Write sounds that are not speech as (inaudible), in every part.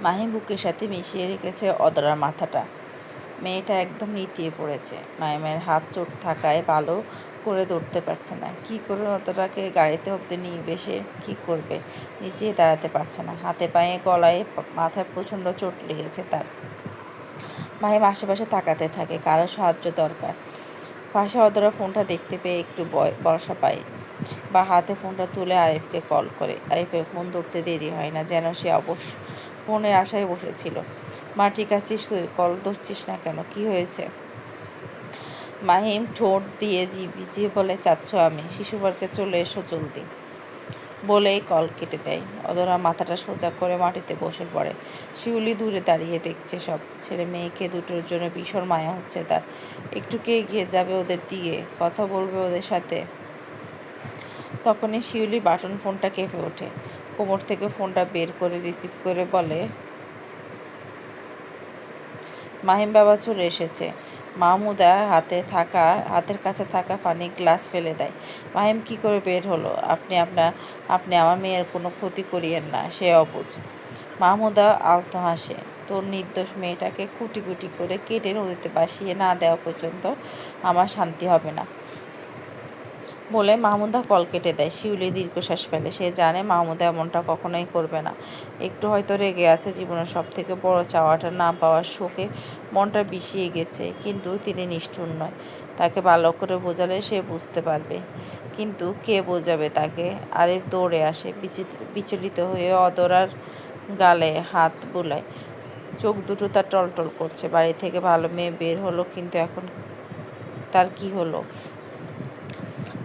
মাহিম বুকের সাথে মিশিয়ে রেখেছে অদরার মাথাটা। মেয়েটা একদম নিতিয়ে পড়েছে। মাহিমের হাত চোট থাকায় ভালো করে দৌড়তে পারছে না। কি করে অতটাকে গাড়িতে অব্দি নিয়ে বেশে কি করবে? নিচেই দাঁড়াতে পারছে না। হাতে পায়ে, গলায়, মাথায় প্রচণ্ড চোট লেগেছে তার। মাহিম আশেপাশে তাকাতে থাকে, কারও সাহায্য দরকার। পাশে অদরা ফোনটা দেখতে পেয়ে একটু ভরসা পায় বা হাতে ফোনটা তুলে আরিফকে কল করে। আরিফের ফোন ধরতে দেরি হয় না, যেন সে অবশ্য ফোনের আশায় বসেছিল। মা, ঠিক আছিস তুই? কল ধরছিস না কেন? কি হয়েছে? মাহিম ঠোঁট দিয়ে জি ভিজিয়ে বলে, চাচ্ছ আমি? শিশুবারকে চলে এসো জলদি। বলেই কল কেটে দেয়। অদরা মাথাটা সোজা করে মাটিতে বসে পড়ে। শিউলি দূরে দাঁড়িয়ে দেখছে সব। ছেলে মেয়েকে দুটোর জন্য ভীষণ মায়া হচ্ছে তার। একটু কে এগিয়ে যাবে ওদের দিয়ে কথা বলবে ওদের সাথে? তখনই শিউলি বাটন ফোনটা কেঁপে ওঠে। কোমর থেকে ফোনটা বের করে রিসিভ করে বলে, মাহিম বাবা চলে এসেছে। মাহমুদা হাতে থাকা, হাতের কাছে থাকা পানি গ্লাস ফেলে দেয়। মাহিম কি করে বের হলো? আপনি আপনার আপনি আমার মেয়ের কোনো ক্ষতি করিয়েন না, সে অবুঝ। মাহমুদা আলতো হাসে, তোর নির্দোষ মেয়েটাকে কুটি কুটি করে কেটে নদীতে বাসিয়ে না দেওয়া পর্যন্ত আমার শান্তি হবে না। বলে মাহমুদা কল কেটে দেয়। শিউলি দীর্ঘশ্বাস ফেলে। সে জানে মাহমুদা এমনটা কখনোই করবে না। একটু হয়তো রেগে আছে জীবনের সব থেকে বড় চাওয়াটা না পাওয়ার শোকে মনটা বিষিয়ে গেছে, কিন্তু তিনি নিষ্ঠুর নয়। তাকে ভালো করে বোঝালে সে বুঝতে পারবে। কিন্তু কে বোঝাবে তাকে? আরে দৌড়ে আসে বিচলিত হয়ে অদরার গালে হাত বুলায়। চোখ দুটো তার টলটল করছে। বাড়ি থেকে ভালো মেয়ে বের হলো, কিন্তু এখন তার কি হলো?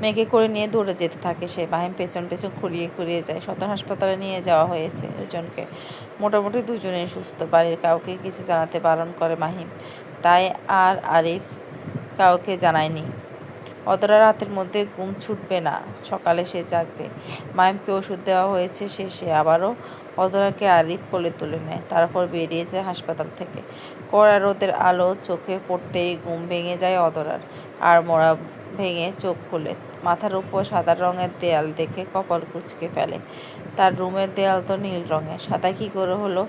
মেয়েকে করে নিয়ে দৌড়ে যেতে থাকে সে মাহিম পেছন পেছন খুঁড়িয়ে খুঁড়িয়ে যায়। সদর হাসপাতালে নিয়ে যাওয়া হয়েছে দুজনকে মোটামুটি দুজনেই সুস্থ, বাড়ির কাউকে কিছু জানাতে বারণ করে মাহিম। তাই আর আরিফ কাউকে জানায়নি। অদরা রাতের মধ্যে ঘুম ছুটবে না, সকালে সে জাগবে। মাহিমকে ওষুধ দেওয়া হয়েছে শেষে আবারও অদরাকে আরিফ কোলে তুলে নেয়। তারপর বেরিয়ে যায় হাসপাতাল থেকে। কড়া রোদের আলো চোখে পড়তেই ঘুম ভেঙে যায় অদরার। আর মোড়া ভেঙে চোখ খুলে। মাথার উপর সাদা রঙের দেয়াল দেখে কপাল কুচকে ফেলে। তার রুমের দেয়াল তো নীল রঙের। সাদা কী করে হলো?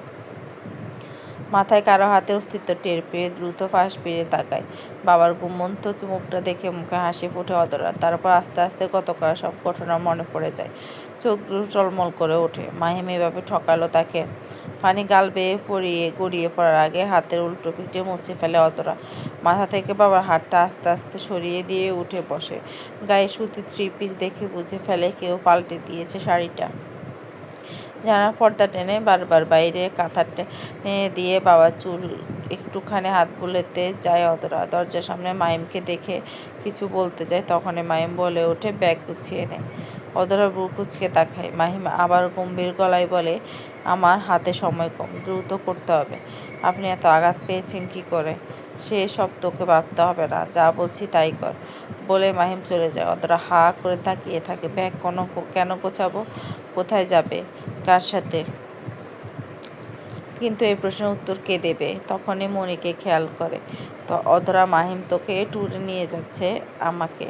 মাথায় কারও হাতে অস্তিত্ব টের পেয়ে দ্রুত ফাঁস পেয়ে তাকায়। বাবার ঘুমন্ত মুখটা দেখে মুখে হাসি ফুটে অদরা তারপর আস্তে আস্তে কত করা সব ঘটনা মনে পড়ে যায়। চোখ টলমল করে ওঠে। মাহিম এভাবে ঠকালো তাকে। পানি গাল বেয়ে পড়িয়ে গড়িয়ে পড়ার আগে হাতের উল্টো পিঠে মুছে ফেলে অতরা মাথা থেকে বাবার হাতটা আস্তে আস্তে সরিয়ে দিয়ে উঠে বসে। গায়ে সুতি থ্রি পিস দেখে বুঝে ফেলে কেউ পাল্টে দিয়েছে শাড়িটা। জানার পর্দা টেনে বারবার বাইরে কাঁথা টেনে দিয়ে বাবার চুল একটুখানি হাত বুলেতে যায় অতরা দরজার সামনে মাইমকে দেখে কিছু বলতে যায়, তখনই মাইম বলে ওঠে, ব্যাগ গুছিয়ে নেয় অদরা বুক কুচকে তাকায়। মাহিম আবার গম্ভীর গলায় বলে, আমার হাতে সময় কম, দ্রুত করতে হবে। আপনি এত আঘাত পেয়েছেন কি করে? সে সব তোকে ভাবতে হবে না, যা বলছি তাই কর। বলে মাহিম চলে যায়। অতটা হা করে তাকিয়ে থাকে। ব্যাগ কোনো কেন গোছাবো? কোথায় যাবে? কার সাথে? কিন্তু এই প্রশ্নের উত্তর কে দেবে? তখনই মনিকে খেয়াল করে। তো অধরা মাহিম তোকে ট্যুরে নিয়ে যাচ্ছে আমাকে।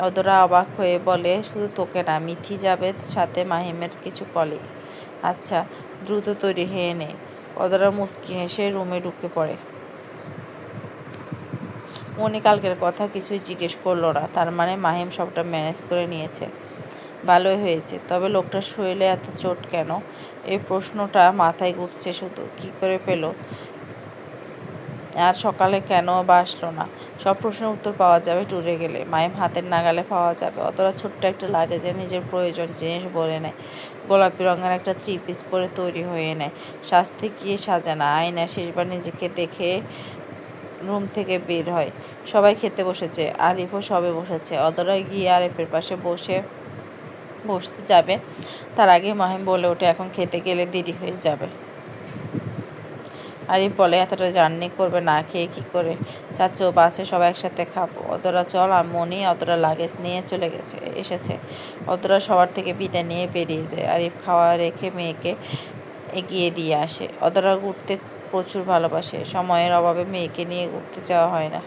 অদরা অবাক হয়ে বলে, শুধু তোকে না, মিথি যাবে সাথে মাহিমের কিছু কলিগ আচ্ছা দ্রুত তৈরি হয়ে নে। অদরা মুচকি হেসে রুমে ঢুকে পড়ে। মনি কালকের কথা কিছুই জিজ্ঞেস করল না। তার মানে মাহিম সবটা ম্যানেজ করে নিয়েছে। ভালোই হয়েছে। তবে লোকটার শরীরে এত চোট কেন? এই প্রশ্নটা মাথায় ঘুরছে শুধু। কি করে পেল? আর সকালে কেন বা আসলো না? সব প্রশ্নের উত্তর পাওয়া যাবে ট্যুরে গেলে। মায়ের হাতের নাগালে পাওয়া যাবে। অতটা ছোট্ট একটা লাগেজে নিজের প্রয়োজন জিনিস বলে নেয়। গোলাপি রঙের একটা থ্রি পিস পরে তৈরি হয়ে নেয়। সাজে না? আয়না শেষবার নিজেকে দেখে রুম থেকে বের হয়। সবাই খেতে বসেছে। আরিফও সবে বসেছে। অদরা গিয়ে আরিফের পাশে বসে বসতে যাবে। তার আগে মাহিম বলে ওঠে, এখন খেতে গেলে দেরি হয়ে যাবে। আরিফ বলে, এতটা জার্নি করবে না, খেয়ে কী করে? চাচ্ছ বাসে সবাই একসাথে খাব। অতটা চল। আর মনি অতটা লাগেজ নিয়ে চলে গেছে, এসেছে। অতটা সবার থেকে বিদায় নিয়ে বেরিয়ে যায়। আরিফ খাওয়া রেখে মেয়েকে এগিয়ে দিয়ে আসে। অতটা ঘুরতে প্রচুর ভালোবাসে। সময়ের অভাবে মেয়েকে নিয়ে ঘুরতে যাওয়া হয় না।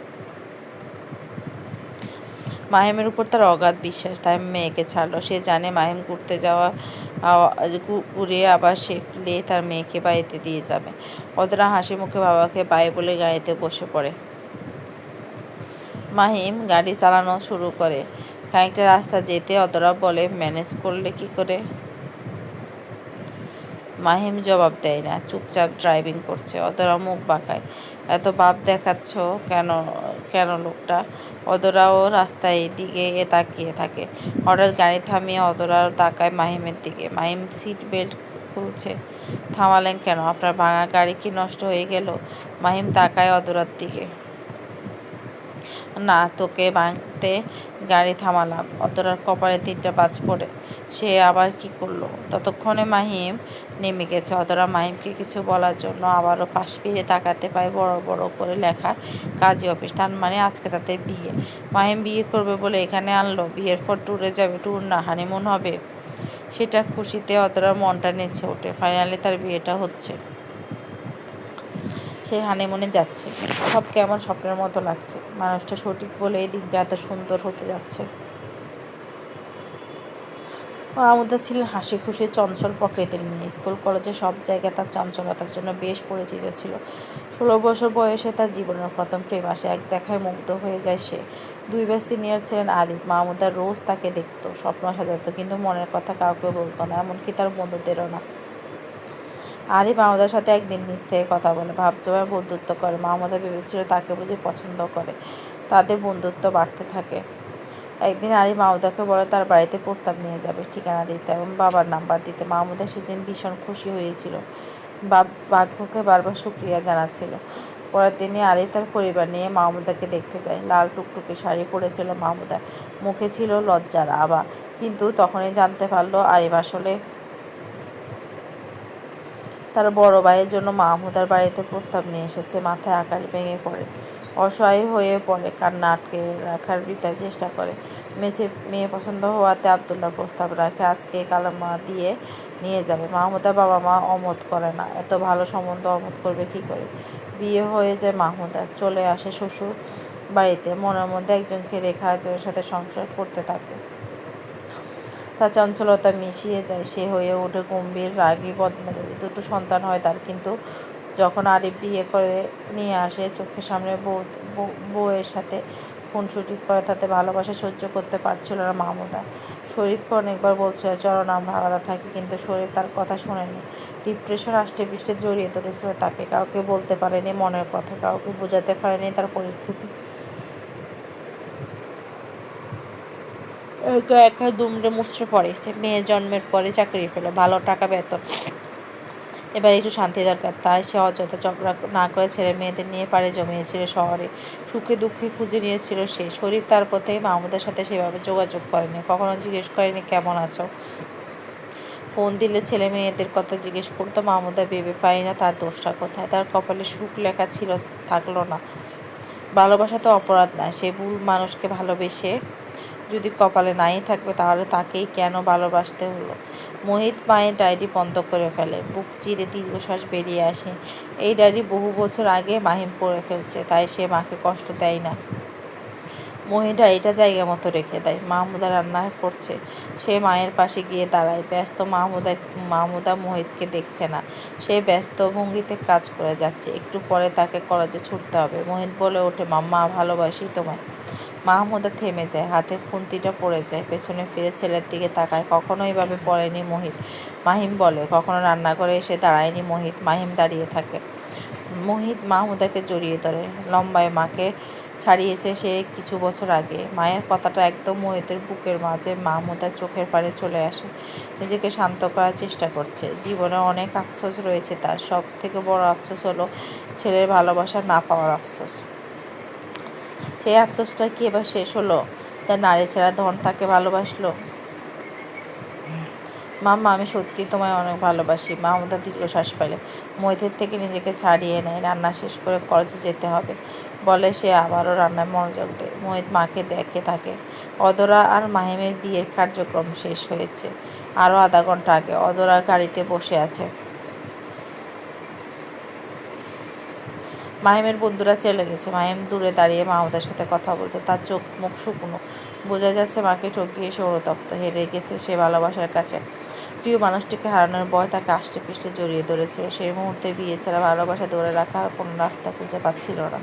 মাহিমের উপর তার অগাধ বিশ্বাস, তাই মেয়েকে ছাড়লো। সে জানে মাহিম ঘুরতে যাওয়া ঘুরে আবার সে ফিরে তার মেয়েকে বাড়িতে দিয়ে যাবে। অদরা হাসি মুখে বাবাকে বাই বলে গাড়িতে বসে পড়ে। মাহিম গাড়ি চালানো শুরু করে। খানিকটা রাস্তা যেতে অতরা বলে, ম্যানেজ করলে কি করে? মাহিম জবাব দেয় না, চুপচাপ ড্রাইভিং করছে। অদরা মুখ বাঁকায়। এত বাপ দেখাচ্ছ কেন কেন লোকটা? অদরাও রাস্তায় দিকে এ তাকিয়ে থাকে। হঠাৎ গাড়ি থামিয়ে অদরাও তাকায় মাহিমের দিকে। মাহিম সিট বেল্ট খুলছে। থামালেন কেন? আপনার ভাঙা গাড়ি কি নষ্ট হয়ে গেল? মাহিম তাকায় অদরার দিকে। না, তোকে ভাঙতে গাড়ি থামালাম। অতটার কপালে তিনটা বাজ পড়ে। সে আবার কি করল? ততক্ষণে মাহিম নেমে গেছে। অতরা মাহিমকে কিছু বলার জন্য আবারও পাশ ফিরে তাকাতে পায় বড় বড় করে লেখা কাজী অফিস। তার মানে আজকে তাদের বিয়ে। মাহিম বিয়ে করবে বলে এখানে আনলো। বিয়ের পর ট্যুরে যাবে। ট্যুর না, হানিমুন হবে। সেটা খুশিতে অতটা মনটা নেচে ওঠে। ফাইনালি তার বিয়েটা হচ্ছে। সে হানিমুনে যাচ্ছে। সব কেমন স্বপ্নের মতো লাগছে। মানুষটা সঠিক বলে এই দিনটা এত সুন্দর হতে যাচ্ছে। মাহমুদা ছিলেন হাসি খুশি, চঞ্চল প্রকৃতির মেয়ে। স্কুল, কলেজে সব জায়গায় তার চঞ্চলতার জন্য বেশ পরিচিত ছিল। ষোলো বছর বয়সে তার জীবনের প্রথম প্রেম আসে। এক দেখায় মুগ্ধ হয়ে যায় সে। দুইবার সিনিয়র ছিলেন আরিফ। মাহমুদা রোজ তাকে দেখতো, স্বপ্ন সাজাত, কিন্তু মনের কথা কাউকে বলতো না, এমনকি তার বন্ধুদেরও না। আরিফ মাহমুদার সাথে একদিন নিজ থেকে কথা বলে ভাবজমায় বন্ধুত্ব করে। মাহমুদা ভেবেছিল তাকে বুঝে পছন্দ করে। তাদের বন্ধুত্ব বাড়তে থাকে। একদিন আরিফ মাহমুদাকে বলে তার বাড়িতে প্রস্তাব নিয়ে যাবে ঠিকানা দিতে এবং বাবার নাম্বার দিতে। মাহমুদা সেদিন ভীষণ খুশি হয়েছিল। ভাগ্যকে বারবার শুক্রিয়া জানাচ্ছিল। পরের দিনে আরিফ তার পরিবার নিয়ে মাহমুদাকে দেখতে যায়। লাল টুকটুকে শাড়ি পরেছিল মাহমুদা। মুখে ছিল লজ্জার আবা কিন্তু তখনই জানতে পারল আরিফ আসলে তার বড় ভাইয়ের জন্য মাহমুদার বাড়িতে প্রস্তাব নিয়ে এসেছে। মাথায় আকাশ ভেঙে পড়ে। অসহায় হয়ে পড়ে, কান্না আটকে রাখার বিতার চেষ্টা করে। মেয়ে মেয়ে পছন্দ হওয়াতে আবদুল্লাহ প্রস্তাব রাখে, আজকে কালামা দিয়ে নিয়ে যাবে। মাহমুদা বাবা মা অমত করে না, এত ভালো সম্বন্ধ অমত করবে কি করে? বিয়ে হয়ে যায় মাহমুদা, চলে আসে শ্বশুর বাড়িতে, মনের মধ্যে একজনকে রেখা একজনের সাথে সংসার করতে থাকে। তার চঞ্চলতা মিশিয়ে যায়, সে হয়ে ওঠে গম্ভীর, রাগী বদমেজাজি দুটো সন্তান হয় তার, কিন্তু যখন আরিফ বিয়ে করে নিয়ে আসে, চোখের সামনে বউ, বউ- বউয়ের সাথে খুনসুটি করে, তাতে ভালোবাসা সহ্য করতে পারছিল না মাহমুদা শরীফকে অনেকবার বলছিল, চলো না, আমরা আলাদা থাকি। কিন্তু শরীফ তার কথা শোনেনি। ডিপ্রেশন আষ্টে পৃষ্ঠে জড়িয়ে ধরেছিল তাকে। কাউকে বলতে পারেনি, মনের কথা, কাউকে বোঝাতে পারেনি তার পরিস্থিতি। একা দুমড়ে মুচড়ে পড়ে। সে মেয়ে জন্মের পরে চাকরি পেল। ভালো টাকা বেতন। এবার একটু শান্তি দরকার। তাই সে অযথা চক্রা না করে ছেলে মেয়েদের নিয়ে পাড়ে জমিয়েছিল শহরে। সুখে দুঃখে খুঁজে নিয়েছিল সে। শরীর তার পথে মাহমুদের সাথে সেভাবে যোগাযোগ করেনি। কখনো জিজ্ঞেস করেনি, কেমন আছো? ফোন দিলে ছেলে মেয়েদের কথা জিজ্ঞেস করতো। মাহমুদা ভেবে পাই না তার দোষটা কোথায়। তার কপালে সুখ লেখা ছিল, থাকল না। ভালোবাসা তো অপরাধ না। সে ভুল মানুষকে ভালোবেসে যদি কপালে নাই থাকবে, তাহলে তাকেই কেন ভালোবাসতে হলো? মোহিত মায়ের ডায়েরি বন্ধ করে ফেলে। বুক চিরে দীর্ঘশ্বাস বেরিয়ে আসে। এই ডায়েরি বহু বছর আগে মাহিম পড়ে ফেলছে, তাই সে মাকে কষ্ট দেয় না। মোহিত ডায়েরিটা জায়গা মতো রেখে দেয়। মাহমুদা রান্না করছে। সে মায়ের পাশে গিয়ে দাঁড়ায়। ব্যস্ত মাহমুদা মাহমুদা মোহিতকে দেখছে না। সে ব্যস্ত ভঙ্গিতে কাজ করে যাচ্ছে। একটু পরে তাকে কলেজে ছুটতে হবে। মোহিত বলে ওঠে, মাম্মা, ভালোবাসি তোমায়। মাহমুদা থেমে যায়, হাতে খুন্তিটা পড়ে যায়, পেছনে ফিরে ছেলের দিকে তাকায়। কখনো এভাবে পড়েনি মোহিত। মাহিম বলে, কখনো রান্নাঘরে এসে দাঁড়ায়নি মোহিত, মাহিম দাঁড়িয়ে থাকে। মোহিত মাহমুদাকে জড়িয়ে ধরে, লম্বায় মাকে ছাড়িয়েছে সে কিছু বছর আগে। মায়ের কথাটা একদম মোহিতের বুকের মাঝে মাহমুদার চোখের পাড়ে চলে আসে। নিজেকে শান্ত করার চেষ্টা করছে। জীবনে অনেক আফসোস রয়েছে তার। সব থেকে বড় আফসোস হলো ছেলের ভালোবাসা না পাওয়ার আফসোস। সেই আফসোসটা কি এবার শেষ হলো? তার নারী ছাড়া ধন তাকে ভালোবাসলো? মাম্মা, আমি সত্যি তোমায় অনেক ভালোবাসি। মাহমুদা দীর্ঘশ্বাস পেলে মৈথের থেকে নিজেকে ছাড়িয়ে নেয় রান্না শেষ করে কলেজে যেতে হবে। বলে সে আবারও রান্নায় মনোযোগ দেয়। মোহিত মাকে দেখে থাকে। অদরা আর মাহিমের বিয়ের কার্যক্রম শেষ হয়েছে। আরও আধা ঘণ্টা আগে অদরা গাড়িতে বসে আছে। মাহিমের বন্ধুরা চলে গেছে। মাহিম দূরে দাঁড়িয়ে মাহমুদার সাথে কথা বলছে। তার চোখ মুখ শুকনো। বোঝা যাচ্ছে মাকে ঠকিয়ে সে অনুতপ্ত। হেরে গেছে সে ভালোবাসার কাছে। প্রিয় মানুষটিকে হারানোর ভয় তাকে আষ্টে পৃষ্ঠে জড়িয়ে ধরেছিল সেই মুহূর্তে বিয়ে ছাড়া ভালোবাসা ধরে রাখার কোনো রাস্তা খুঁজে পাচ্ছিল না।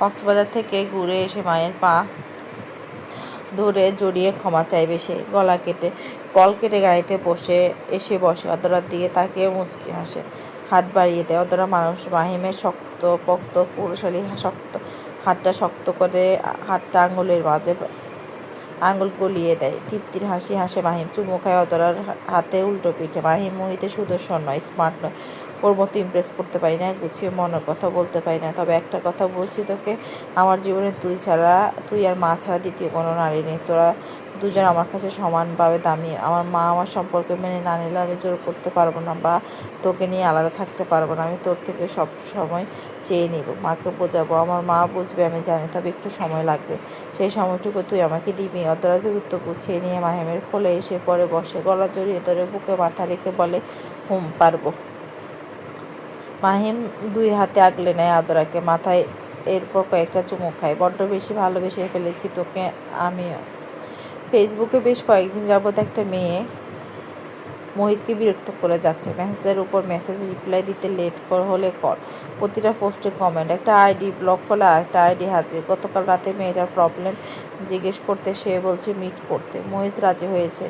কক্সবাজার থেকে ঘুরে এসে মায়ের পা ধরে জড়িয়ে ক্ষমা চাইবে সে। গলা কেটে, কল কেটে গাড়িতে বসে, এসে বসে। অদরার দিকে তাকিয়ে মুচকি হাসে। হাত বাড়িয়ে দেয়। অদরা মানুষ মাহিমের শক্ত, পক্ত, পুরুষালী শক্ত হাতটা শক্ত করে হাতটা আঙুলের মাঝে আঙুল গলিয়ে দেয়। তৃপ্তির হাসি হাসে মাহিম চুমু খায়। অদরার হাতে উল্টো পিঠে। মাহিম মোহিতে সুদর্শন নয়, স্মার্ট নয়। ওর মতো ইমপ্রেস করতে পারি না, গুছিয়ে মনের কথা বলতে পারি না। তবে একটা কথা বলছি তোকে, আমার জীবনে তুই ছাড়া, তুই আর মা ছাড়া দ্বিতীয় কোনো নারী নেই। তোরা দুজন আমার কাছে সমানভাবে দামি। আমার মা আমার সম্পর্কে মেনে না নিলে আমি জোর করতে পারব না বা তোকে নিয়ে আলাদা থাকতে পারব না। আমি তোর থেকে সব সময় চেয়ে নিব। মাকে বোঝাবো। আমার মা বুঝবে, আমি জানি তবে একটু সময় লাগবে। সেই সময়টুকু তুই আমাকে দিবি। অতটা দূরত্ব গুছিয়ে নিয়ে মাহিমের কোলে এসে পরে বসে। গলা জড়িয়ে ধরে বুকে মাথা রেখে বলে, হুম, পারব। মাহিম দুই হাতে আগলে নেয় আদরাকে। মাথায় এরপর কয়েকটা চুমুক খায়। বড্ড বেশি ভালোবেসে ফেলেছি তোকে আমিও ফেসবুকে বেশ কয়েকদিন যাবৎ একটা মেয়ে মোহিতকে বিরক্ত করে যাচ্ছে। মেসেজের উপর মেসেজ রিপ্লাই দিতে লেট কর, হলে কর। প্রতিটা পোস্টে কমেন্ট একটা আইডি ব্লক করলে একটা আইডি হাজির। গতকাল রাতে মেয়েটার প্রবলেম জিজ্ঞেস করতে সে বলছে মিট করতে। মোহিত রাজি হয়েছে।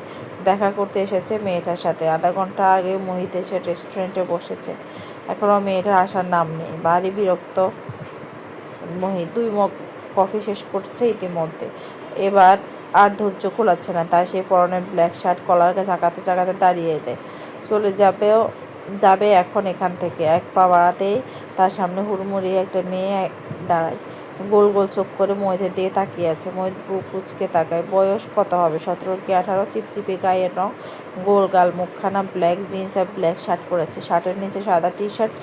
দেখা করতে এসেছে মেয়েটার সাথে। আধা ঘণ্টা আগে মোহিত এসে রেস্টুরেন্টে বসেছে। এখনও মেয়েটার আসার নাম নেই। বাড়ি বিরক্ত মোহিত। দুই মগ কফি শেষ করছে ইতিমধ্যে। এবার আর ধৈর্য খোলাচ্ছে না। তাই সে পরনের ব্ল্যাক শার্ট কলারকে চাকাতে চাকাতে দাঁড়িয়ে যায়। চলে যাবেও, যাবে এখন এখান থেকে। এক পা বাড়াতেই তার সামনে হুড়মুড়িয়ে একটা মেয়ে দাঁড়ায়। গোল গোল চোখ করে মহিতের দিকে তাকিয়ে আছে। মহিত বুক কুচকে তাকায়। বয়স কত হবে? সতেরো কি আঠারো? চিপচিপে গায়ের রং। গোল গাল, মুখখানা ব্ল্যাক জিন্স আর ব্ল্যাক শার্ট পরেছে। শার্টের নিচে সাদা টি শার্ট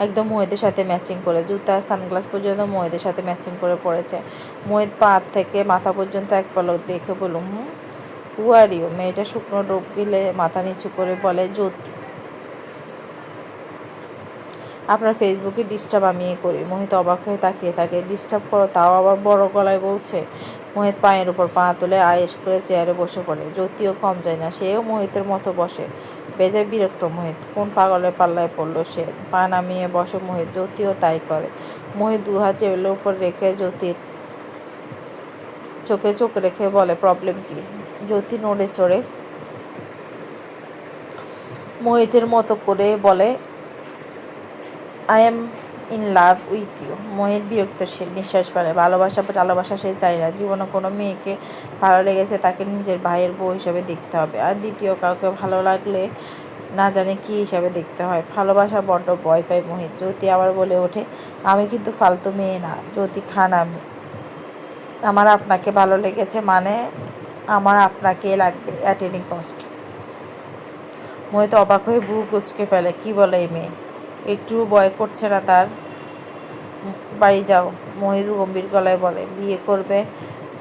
একদম মহিদের সাথে ম্যাচিং করে, জুতা সানগ্লাস পর্যন্ত মহিদের সাথে ম্যাচিং করে পড়েছে। মহিদ পা থেকে মাথা পর্যন্ত এক পলক দেখে বলুম, হুম হু মেয়েটা শুকনো ডোব গিলে মাথা নিচু করে বলে, জ্যোতি। আপনার ফেসবুকে ডিস্টার্ব আমি করি। মোহিত অবাক হয়ে তাকিয়ে থাকে। ডিস্টার্ব করো, তাও আবার বড় গলায় বলছে? মোহিত পায়ের উপর পা তুলে আয়েস করে চেয়ারে বসে পড়ে। জ্যোতিও কম যায় না, সেও মোহিতের মতো বসে। বেজায় বিরক্ত মোহিত। কোন পাগলের পাল্লায় পড়ল সে? পা নামিয়ে বসে মোহিত জ্যোতিও তাই করে। মোহিত দু হাত টেবিলের উপর রেখে জ্যোতির চোখে চোখ রেখে বলে, প্রবলেম কি? জ্যোতি নড়ে চড়ে মোহিতের মতো করে বলে I am in love with you বিরক্ত, সে নিঃশ্বাস ফেলে ভালোবাসা ভালোবাসা সে চায় না। জীবনে কোনো মেয়েকে ভালো লেগেছে তাকে নিজের ভাইয়ের বউ হিসাবে দেখতে হবে। আর দ্বিতীয়, কাউকে ভালো লাগলে না জানে কী হিসাবে দেখতে হয়। ভালোবাসা বড্ড ভয় পায় মোহিত জ্যোতি আবার বলে ওঠে, আমি কিন্তু ফালতু মেয়ে না। জ্যোতি খান আমি। আমার আপনাকে ভালো লেগেছে মানে আমার আপনাকে লাগবে অ্যাট এনি কস্ট মোহিত অবাক হয়ে বুক কুচকে ফেলে, কি বলে এই মেয়ে? একটু ভয় করছে না তার। বাড়ি যাও, মহিদু গম্ভীর গলায় বলে, বিয়ে করবে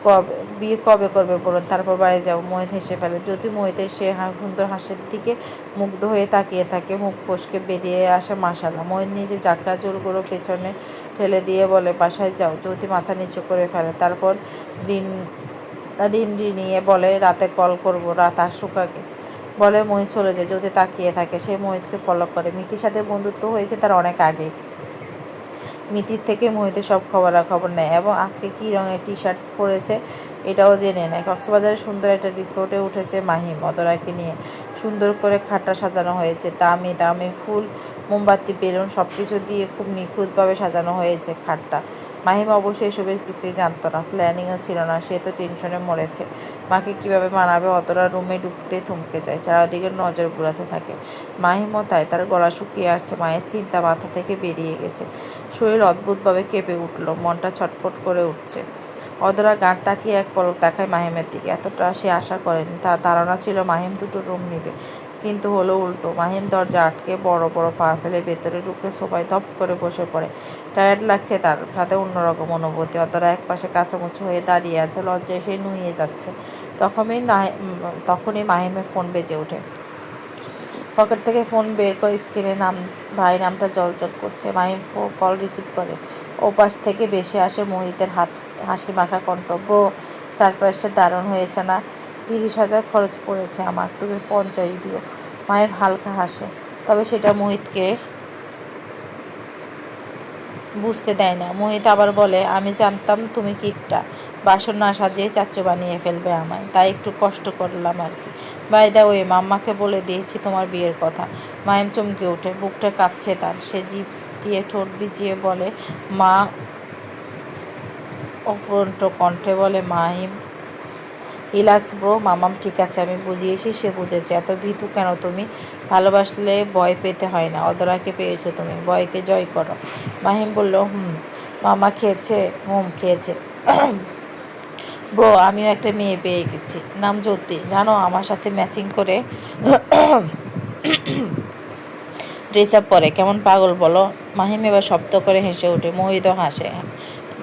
কবে? বিয়ে কবে করবে বলুন? তারপর বাড়ি যাও। মোহিত হেসে ফেলে। যদি মোহিতের সে সুন্দর হাসির দিকে মুগ্ধ হয়ে তাকিয়ে থাকে, মুখ ফসকে বেরিয়ে আসে মাসালা মোহিত নিজে চাকরা চুলগুলো পেছনে ঠেলে দিয়ে বলে, বাসায় যাও। জ্যোতি মাথা নিচু করে ফেলে, তারপর ঋণ ঋণ নিয়ে বলে, রাতে কল করব, রাত আগে। বলে মোহিত চলে যায় যদি তাকিয়ে থাকে। সে মোহিতকে ফলো করে। মিতির সাথে বন্ধুত্ব হয়েছে তার অনেক আগে। মিতির থেকে মোহিতের সব খবরাখবর নেয় এবং আজকে কী রঙের টি শার্ট পরেছে এটাও জেনে নেয়। কক্সবাজারে সুন্দর একটা রিসোর্টে উঠেছে মাহিম অদরাকে নিয়ে। সুন্দর করে খাটটা সাজানো হয়েছে। দামি দামি ফুল, মোমবাতি, বেলুন সব কিছু দিয়ে খুব নিখুঁতভাবে সাজানো হয়েছে খাটটা। মাহিম অবশ্যই এসবের কিছুই জানতো না। প্ল্যানিংও ছিল না, সে তো টেনশনে মরেছে। মাকে কীভাবে মানাবে, অতটা রুমে ঢুকতে থমকে যায় চারিদিকে নজর বুড়াতে থাকে। মাহিমও তাই, তার গলা শুকিয়ে আসছে, মায়ের চিন্তা মাথা থেকে বেরিয়ে গেছে। শরীর অদ্ভুতভাবে কেঁপে উঠল, মনটা ছটফট করে উঠছে। অদরা গাঁট তাকিয়ে এক পলক দেখায় মাহিমের দিকে। এতটা সে আশা করেনি, তার ধারণা ছিল মাহিম দুটো রুম নেবে। কিন্তু হলো উল্টো, মাহিম দরজা আটকে বড় বড় পা ফেলে ভেতরে ঢুকে সবাই ধপ করে বসে পড়ে। টায়ার্ড লাগছে, তার সাথে অন্যরকম অনুভূতি। অতরা এক পাশে কাছামুচু হয়ে দাঁড়িয়ে আছে, লজ্জায় সে নুয়ে যাচ্ছে। তখনই তখনই মাহিমের ফোন বেজে ওঠে। পকেট থেকে ফোন বের করে স্ক্রিনে নাম, ভাই নামটা জলজল করছে। মাহিম কল রিসিভ করে। ওপাশ থেকে বেশি আসে মোহিতের হাত, হাসি মাখা কণ্ঠ ব্রো সারপ্রাইজটা দারুণ হয়েছে না? তিরিশ হাজার খরচ পড়েছে আমার, তুমি পঞ্চাশ দিও। মায়ের হালকা হাসে। তবে সেটা মোহিতকে বুঝতে দেয় না। মোহিত আবার বলে, আমি জানতাম তুমি কিপটা। বাসন না সাজিয়ে চাচ্চু বানিয়ে ফেলবে আমায়। তাই একটু কষ্ট করলাম আর কি। বাইদা ওই মাম্মাকে বলে দিয়েছি তোমার বিয়ের কথা। মায়েম চমকে ওঠে, বুকটা কাঁপছে তার। সে জিভ দিয়ে ঠোঁট ভিজিয়ে বলে, মা অফ্রন্ট কণ্ঠে বলে, মাহিম রিল্যাক্স ব্রো মামাম ঠিক আছে, আমি বুঝিয়েছি, সে বুঝেছে। এত ভীতু কেন তুমি? ভালোবাসলে ভয় পেতে হয় না। অদরাকে পেয়েছ তুমি, ভয়কে জয় করো। মাহিম বলল, হুম, মামা খেয়েছে, হুম, খেয়েছে। (clears throat) ব্রো আমিও একটা মেয়ে পেয়ে গেছি। নাম জ্যোতি। জানো, আমার সাথে ম্যাচিং করে (clears throat) ড্রেস আপ পরে। কেমন পাগল বলো? মাহিম এবার শব্দ করে হেসে ওঠে। মোহিত হাসে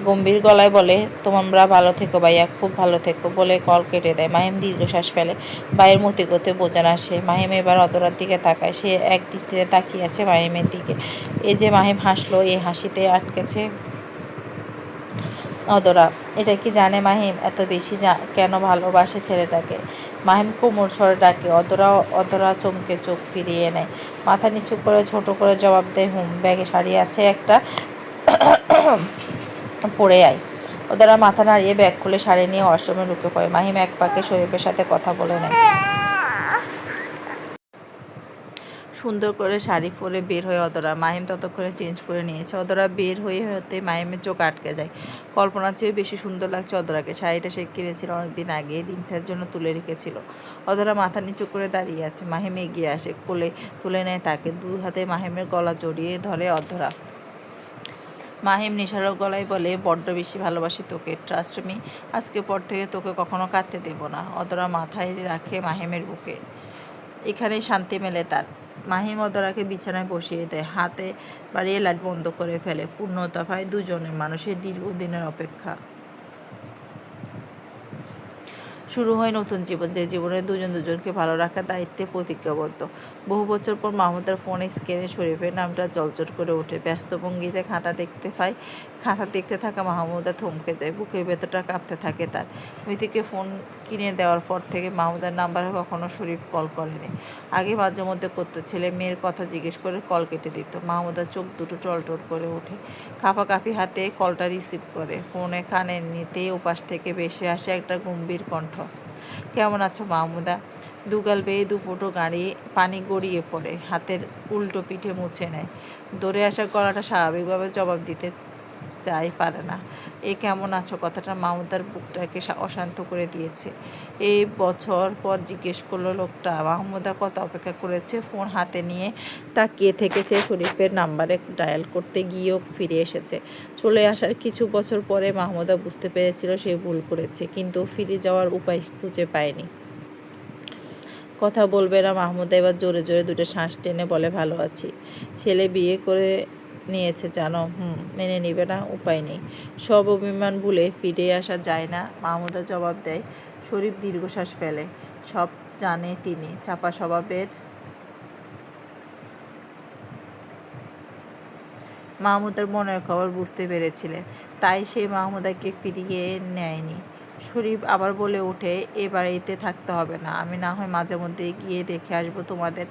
গম্ভীর গলায় বলে, তোমরা ভালো থেকো ভাইয়া, খুব ভালো থেকো বলে কল কেটে দেয়। মাহিম দীর্ঘশ্বাস ফেলে। ভাইয়ের মতি গতে বোঝে না সে। মাহিম এবার অতরার দিকে তাকায়। সে এক দৃষ্টিতে তাকিয়ে আছে মাহিমের দিকে। এই যে মাহিম হাসলো, এই হাসিতে আটকেছে অদরা। এটা কি জানে মাহিম? এত বেশি কেন ভালোবাসে ছেলেটাকে? মাহিম কোমর স্বরে ডাকে। অদরা অদরা চমকে চোখ ফিরিয়ে নেয়। মাথা নিচু করে, ছোট করে জবাব দেয়, হুম, ব্যাগে শাড়ি আছে একটা। পড়ে আয়। ওদের মাথা নাড়িয়ে ব্যাগ খুলে শাড়ি নিয়ে ওয়াশরুমে ঢুকে পড়ে। মাহিম এক পাকে শরীফের সাথে কথা বলে নেয়। সুন্দর করে শাড়ি পরে বের হয়ে অদরা। মাহিম ততক্ষণে চেঞ্জ করে নিয়েছে। অদরা বের হয়ে হতে মাহিমের চোখ আটকে যায়। কল্পনার চেয়ে বেশি সুন্দর লাগছে অদরাকে। শাড়িটা সে কিনেছিল অনেকদিন আগে, দিনটার জন্য তুলে রেখেছিল। অদরা মাথা নিচু করে দাঁড়িয়ে আছে। মাহিম এগিয়ে আসে, কোলে তুলে নেয় তাকে। দু হাতে মাহিমের গলা জড়িয়ে ধরে অধরা মাহিম নিশারক গলায় বলে, বড্ড বেশি ভালোবাসি তোকে ট্রাস্ট মি আজকে পর থেকে তোকে কখনো কাঁদতে দেব না, অদরা মাথায় রাখে মাহিমের বুকে। এখানেই শান্তি মেলে তার। মাহিম অদরাকে বিছানায় বসিয়ে দেয়, হাতে বাড়িয়ে লাইট বন্ধ করে ফেলে। পূর্ণতা পায় দুজনের মানুষের দীর্ঘদিনের অপেক্ষা। শুরু হয় নতুন জীবন, যে জীবনে দুজন দুজনকে ভালো রাখার দায়িত্বে প্রতিজ্ঞাবদ্ধ। বহু বছর পর মাহমুদার ফোনে স্ক্রিনে শরীফের নামটা জলজট করে ওঠে। ব্যস্ত ভঙ্গিতে খাতা দেখতে পায় খাতা দেখতে থাকা মাহমুদা থমকে যায়, বুকের ভেতরটা কাঁপতে থাকে তার। মিতিকে ফোন কিনে দেওয়ার পর থেকে মাহমুদার নাম্বারে কখনো শরীফ কল করেনি। আগে মাঝে মধ্যে করতো, ছেলে মেয়ের কথা জিজ্ঞেস করে কল কেটে দিত। মাহমুদার চোখ দুটো টলটল করে ওঠে। কাঁপাকাঁপি হাতে কলটা রিসিভ করে। ফোনে কানে নিতেই ওপাশ থেকে ভেসে আসে একটা গম্ভীর কণ্ঠ। কেমন আছো মাহমুদা? দুগাল বেয়ে দুপুটো গাড়ি, পানি গড়িয়ে পড়ে। হাতের উল্টো পিঠে মুছে নেয়। দৌড়ে আসা গলাটা স্বাভাবিকভাবে জবাব দিতে চাই পারে না। এ কেমন আছো? কথাটা মাহমুদার বুকটাকে অশান্ত করে দিয়েছে। এই বছর পর জিজ্ঞেস করল লোকটা মাহমুদা কত অপেক্ষা করেছে? ফোন হাতে নিয়ে তাকিয়ে থেকেছে শরীফের নাম্বারে, ডায়াল করতে গিয়েও ফিরে এসেছে। চলে আসার কিছু বছর পরে মাহমুদা বুঝতে পেরেছিল সে ভুল করেছে, কিন্তু ফিরে যাওয়ার উপায় খুঁজে পায়নি। কথা বলবে না মাহমুদা এবার জোরে জোরে দুটো শ্বাস টেনে বলে, ভালো আছি। ছেলে বিয়ে করে নিয়েছে জানো হুম, মেনে নিবে না, উপায় নেই। সব অভিমান ভুলে ফিরে আসা যায় না, মাহমুদা জবাব দেয়, শরীফ দীর্ঘশ্বাস ফেলে। সব জানে তিনি, চাপা স্বভাবের। মাহমুদার মনের খবর বুঝতে পেরেছিলেন, তাই সে মাহমুদাকে ফিরিয়ে নেয়নি। শরীফ আবার বলে ওঠে এ বাড়িতে থাকতে হবে না, আমি না হয় মাঝে মধ্যে গিয়ে দেখে আসব তোমাদের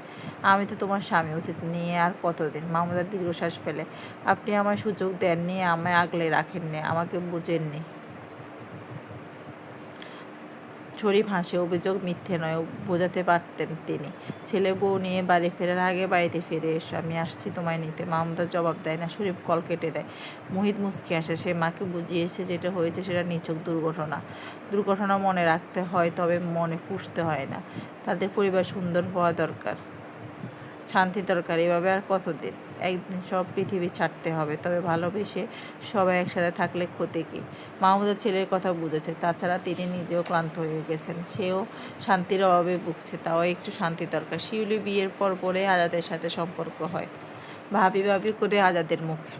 আমি তো তোমার স্বামী অতীত নিয়ে আর কতদিন? মাহমুদা দীর্ঘশ্বাস ফেলে। আপনি আমায় সুযোগ দেননি, আমায় আগলে রাখেননি, আমাকে বুঝেননি। শরীফ হাসে, অভিযোগ মিথ্যে নয়, বোঝাতে পারতেন তিনি। ছেলে বউ নিয়ে বাড়ি ফেরার আগে বাড়িতে ফিরে এসো, আমি আসছি তোমায় নিতে। মামদা জবাব দেয় না, শরীফ কল কেটে দেয়। মোহিত মুচকি আসে সে মাকে বুঝিয়েছে যেটা হয়েছে সেটা নিছক দুর্ঘটনা। দুর্ঘটনা মনে রাখতে হয়, তবে মনে পুষতে হয় না। তাদের পরিবার সুন্দর হওয়া দরকার। শান্তি দরকার, এভাবে আর কতদিন? একদিন সব পৃথিবী ছাড়তে হবে, তবে ভালোবেসে সবাই একসাথে থাকলে ক্ষতি কী? মাহমুদের ছেলের কথা বুঝেছে, তাছাড়া তিনি নিজেও ক্লান্ত হয়ে গেছেন, সেও শান্তির অভাবে ভুগছে, তাও একটু শান্তি দরকার। শিউলি বিয়ের পর পরে আজাদের সাথে সম্পর্ক হয়, ভাবি ভাবি করে আজাদের মুখে।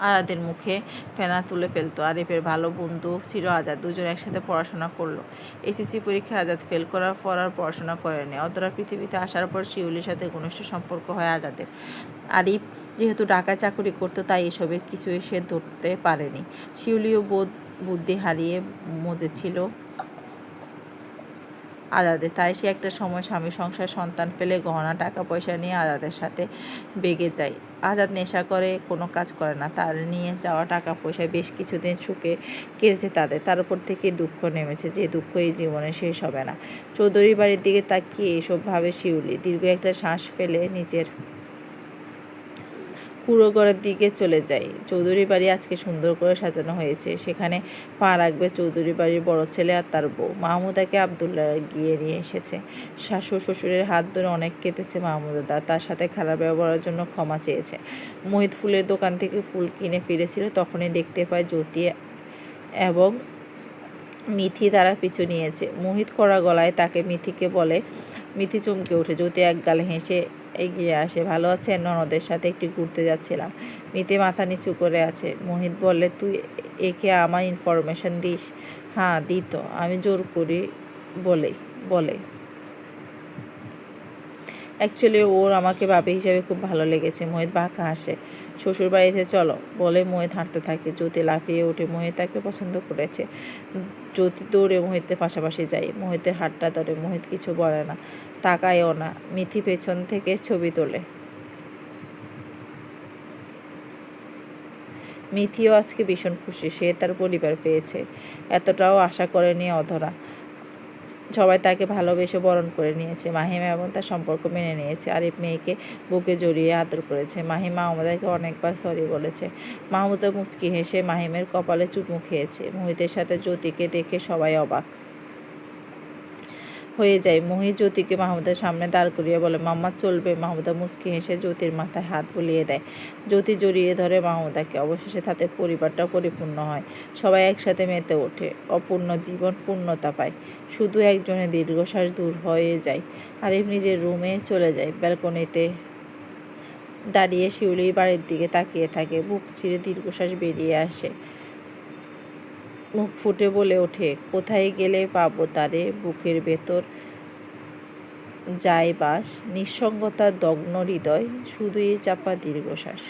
আজাদের মুখে ফেনা তুলে ফেলতো। আরিফের ভালো বন্ধু ছিল আজাদ দুজন একসাথে পড়াশোনা করল। এসএসসি পরীক্ষায় আজাদ ফেল করার পর আর পড়াশোনা করেনি। অতরা পৃথিবীতে আসার পর শিউলির সাথে ঘনিষ্ঠ সম্পর্ক হয় আজাদের। আরিফ যেহেতু ঢাকায় চাকরি করতো, তাই এসবের কিছুই সে ধরতে পারেনি। শিউলিও বোধ বুদ্ধি হারিয়ে মজেছিল আজাদের তাই সে একটা সময় স্বামী, সংসার, সন্তান পেলে গহনা, টাকা, পয়সা নিয়ে আজাদের সাথে বেগে যায়। আজাদ নেশা করে, কোনো কাজ করে না। তার নিয়ে যাওয়া টাকা, পয়সা বেশ কিছুদিন সুখে কেটেছে তাদের। তার উপর থেকে দুঃখ নেমেছে যে দুঃখ এই জীবনে শেষ হবে না। চৌধুরী বাড়ির দিকে তাকিয়ে এসব ভাবে শিউলি। দীর্ঘ একটা শ্বাস ফেলে নিজের কুড়ো ঘরের দিকে চলে যায় চৌধুরী বাড়ি আজকে সুন্দর করে সাজানো হয়েছে। সেখানে পা রাখবে চৌধুরী বাড়ির বড় ছেলে আর তার বউ। মাহমুদাকে আবদুল্লাহ গিয়ে নিয়ে এসেছে। শাশুড় শ্বশুরের হাত ধরে অনেক কেটেছে মাহমুদা। তার সাথে খারাপ ব্যবহারের জন্য ক্ষমা চেয়েছে। মোহিত ফুলের দোকান থেকে ফুল কিনে ফিরেছিল। তখনই দেখতে পায় জ্যোতি এবং মিথি তারা পিছু নিয়েছে। মোহিত করা গলায় তাকে মিথিকে বলে, মিথি চমকে ওঠে। জ্যোতি এক গালে হেসে এগিয়ে আসে। ভালো আছে, ননদের সাথে একটু ঘুরতে যাচ্ছিলাম। মিথি মাথা নিচু করে আছে। মোহিত বলে তুই একে আমার ইনফরমেশন দিস? হ্যাঁ দিত আমি জোর করি বলে বলে। অ্যাকচুয়ালি ওর আমাকে বাবি হিসেবে খুব ভালো লেগেছে। মোহিত বাঁকা হাসে। শ্বশুর বাড়িতে চলো। বলে মোহিত হাঁটতে থাকে। জ্যোতি লাফিয়ে ওঠে মোহিত তাকে পছন্দ করেছে। জ্যোতি দৌড়ে মোহিতের পাশাপাশি যায়। মোহিতের হাতটা ধরে। মোহিত কিছু বলে না। তাকায়ও না, মিথি পেছন থেকে ছবি তোলে। মিথিও আজকে ভীষণ খুশি, সে তার পরিবার পেয়েছে। এতটাও আশা করেনি অধরা। সবাই তাকে ভালোবেসে বরণ করে নিয়েছে। মাহিমা এবং তার সম্পর্ক মেনে নিয়েছে। আরিফ মেয়েকে বুকে জড়িয়ে আদর করেছে। মাহিমা আমাদেরকে অনেকবার সরি বলেছে। মাহমুদা মুচকি হেসে মাহিমের কপালে চুমু খেয়েছে। মোহিতের সাথে জ্যোতিকে দেখে সবাই অবাক। হয়ে যায়। মহি জ্যোতিকে মাহমুদের সামনে দাঁড় করিয়ে বলে, মাম্মা, চলবে। মাহমুদা মুচকি হেসে জ্যোতির মাথায় হাত বুলিয়ে দেয়। জ্যোতি জড়িয়ে ধরে মাহমুদাকে। অবশেষে তাদের পরিবারটা পরিপূর্ণ হয়। সবাই একসাথে মেতে ওঠে। অপূর্ণ জীবন পূর্ণতা পায়। শুধু একজনের দীর্ঘশ্বাস দূর হয়ে যায়। আরিফ নিজের রুমে চলে যায়। ব্যালকনিতে দাঁড়িয়ে শিউলির বাড়ির দিকে তাকিয়ে থাকে। বুক চিরে দীর্ঘশ্বাস বেরিয়ে আসে। মুখ ফুটে বলে ওঠে, কোথায় গেলে পাবো তারে বুকের ভেতর? যায় বাস নিঃসঙ্গতার দগ্ন হৃদয়, শুধুই চাপা দীর্ঘশ্বাস।